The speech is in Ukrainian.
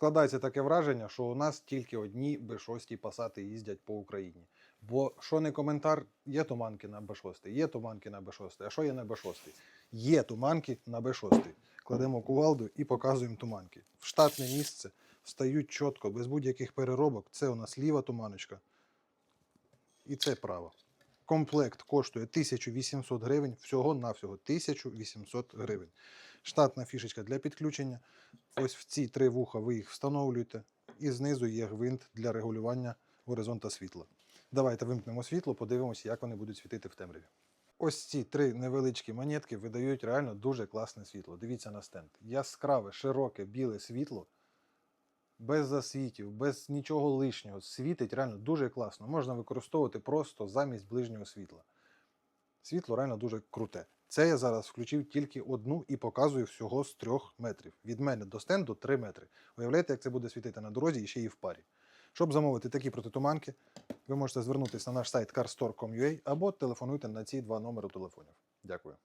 складається таке враження, що у нас тільки одні Б6 пасати їздять по Україні. Бо що не коментар, є туманки на Б6, є туманки на Б6. А що є на Б6? Є туманки на Б6. Кладемо кувалду і показуємо туманки. В штатне місце встають чітко, без будь-яких переробок. Це у нас ліва туманочка. І це права. Комплект коштує 1800 гривень, всього-навсього 1800 гривень. Штатна фішечка для підключення. Ось в ці три вуха ви їх встановлюєте, і знизу є гвинт для регулювання горизонта світла. Давайте вимкнемо світло, подивимося, як вони будуть світити в темряві. Ось ці три невеличкі монетки видають реально дуже класне світло. Дивіться на стенд. Яскраве, широке, біле світло, без засвітів, без нічого лишнього. Світить реально дуже класно. Можна використовувати просто замість ближнього світла. Світло реально дуже круте. Це я зараз включив тільки одну і показую всього з трьох метрів. Від мене до стенду 3 метри. Уявляєте, як це буде світити на дорозі і ще і в парі. Щоб замовити такі протитуманки, ви можете звернутися на наш сайт carstore.com.ua або телефонуйте на ці два номери телефонів. Дякую.